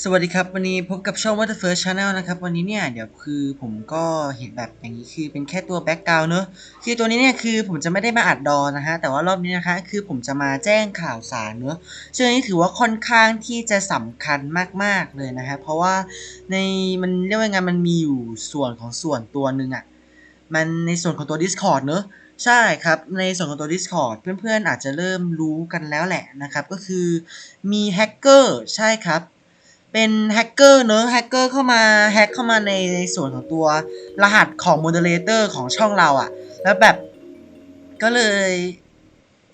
สวัสดีครับ วันนี้พบกับช่อง Water First Channel นะครับ วันนี้เนี่ยเดี๋ยวคือผมก็เห็นแบบอย่างนี้คือเป็นแค่ตัวแบ็กกราวน์เนอะคือตัวนี้เนี่ยคือผมจะไม่ได้มาอัดดอนะฮะแต่ว่ารอบนี้นะคะคือผมจะมาแจ้งข่าวสารเนอะซึ่งนี้ถือว่าค่อนข้างที่จะสำคัญมากๆเลยนะฮะเพราะว่าในมันเรียกว่าไงมันมีอยู่ส่วนของส่วนตัวหนึ่งอะมันในส่วนของตัว Discord เนอะใช่ครับ ในส่วนของตัว Discord เพื่อนๆอาจจะเริ่มรู้กันแล้วแหละนะครับ ก็คือมีแฮกเกอร์ใช่ครับ เป็นแฮกเกอร์เนอะแฮกเกอร์เข้ามาแฮกเข้ามาในในส่วนของตัวรหัสของโมเดเลเตอร์ของช่องเราอะ่ะ แล้วแบบก็เลย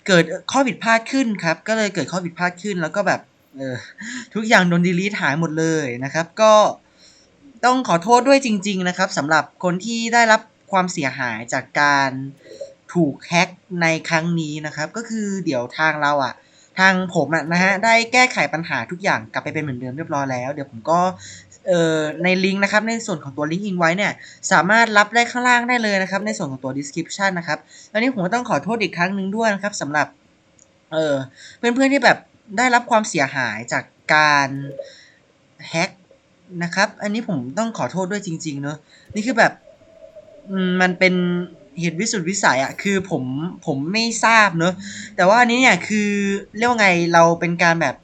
เกิดข้อผิดพลาดขึ้นครับ ก็เลยเกิดข้อผิดพลาดขึ้นแล้วก็แบบเออทุกอย่างโดนดีลีทหายหมดเลยนะครับ ก็ต้องขอโทษด้วยจริง ๆ นะครับสำหรับคนที่ได้รับความเสียหายจากการถูกแฮ็กในครั้งนี้นะครับ ก็คือเดี๋ยวทางเราอะ ทางผมอะนะฮะได้แก้ไขปัญหาทุกอย่างกลับไปเป็นเหมือนเดิมเรียบร้อยแล้ว เดี๋ยวผมก็เอ่อในลิงก์นะครับในส่วนของตัวลิงก์อินไว้เนี่ยสามารถรับได้ข้างล่างได้เลยนะครับในส่วนของตัว description นะครับตอนนี้ผมก็ต้องขอโทษอีกครั้งหนึ่งด้วยนะครับสำหรับเออเพื่อนๆที่แบบได้รับความเสียหายจากการแฮ็กนะครับ อันนี้ผมต้องขอโทษด้วยจริงๆเนอะนี่คือแบบมันเป็น เหตุวิสุทธิวิสัยอะคือผมผมไม่ทราบเนอะแต่ว่าอันนี้เนี่ยคือเรียกว่าไงเราเป็นการแบบ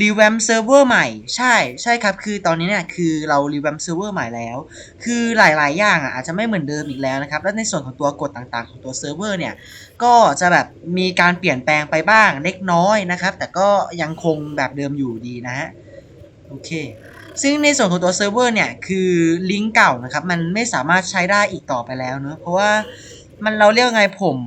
รีแวมเซิร์ฟเวอร์ใหม่ใช่ใช่ครับ คือตอนนี้เนี่ยคือเรารีแวมเซิร์ฟเวอร์ใหม่แล้ว คือหลายๆ อย่างอะอาจจะไม่เหมือนเดิมอีกแล้วนะครับ และในส่วนของตัวกฎต่างๆ ของตัวเซิร์ฟเวอร์เนี่ย ก็จะแบบมีการเปลี่ยนแปลงไปบ้างเล็กน้อยนะครับ แต่ก็ยังคงแบบเดิมอยู่ดีนะฮะ โอเค ซึ่งในส่วนของตัวเซิร์ฟเวอร์เนี่ยคือลิงก์เก่านะครับ มันไม่สามารถใช้ได้อีกต่อไปแล้วเนอะเพราะว่ามันเราเรียกไงผม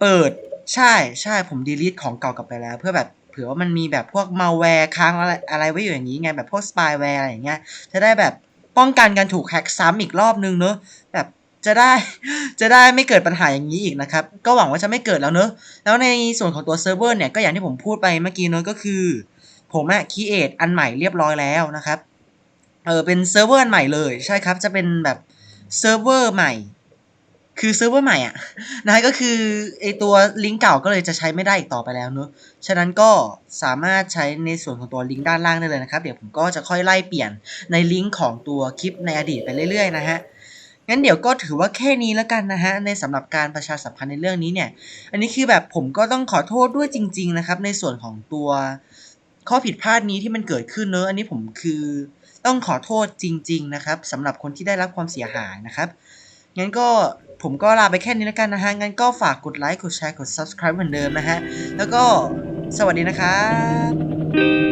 เปิดใช่ใช่ผมดีลีทของเก่ากลับไปแล้ว เพื่อแบบเผื่อว่ามันมีแบบพวกมาแวร์ค้างอะไรอะไรไว้อยู่อย่างนี้ไงแบบพวกสปายแวร์อะไรอย่างเงี้ยจะได้แบบป้องกันการถูกแฮ็กซ้ำอีกรอบนึงเนอะแบบจะได้จะได้ไม่เกิดปัญหาอย่างนี้อีกนะครับ ก็หวังว่าจะไม่เกิดแล้วเนอะแล้วในส่วนของตัวเซิร์ฟเวอร์เนี่ยก็อย่างที่ผมพูดไปเมื่อกี้เนอะก็คือ ผมอะคีเอทอันใหม่เรียบร้อยแล้วนะครับ เออเป็นเซิร์ฟเวอร์อันใหม่เลยใช่ครับ จะเป็นแบบเซิร์ฟเวอร์ใหม่ คือเซิร์ฟเวอร์ใหม่อะนะฮะก็คือไอตัวลิงก์เก่าก็เลยจะใช้ไม่ได้อีกต่อไปแล้วเนอะฉะนั้นก็สามารถใช้ในส่วนของตัวลิงก์ด้านล่างได้เลยนะครับ เดี๋ยวผมก็จะค่อยไล่เปลี่ยนในลิงก์ของตัวคลิปในอดีตไปเรื่อยๆนะฮะงั้นเดี๋ยวก็ถือว่าแค่นี้แล้วกันนะฮะในสำหรับการประชาสัมพันธ์ในเรื่องนี้เนี่ย อันนี้คือแบบผมก็ต้องขอโทษด้วยจริง ๆ นะครับ ในส่วนของตัว ข้อผิดพลาดนี้ที่มันเกิดขึ้นเนอะอันนี้ผมคือต้องขอโทษจริง ๆ นะครับสำหรับคนที่ได้รับความเสียหายนะครับงั้นก็ผมก็ลาไปแค่นี้แล้วกันนะฮะงั้นก็ฝากกดไลค์กดแชร์กด subscribe เหมือนเดิมนะฮะแล้วก็สวัสดีนะครับ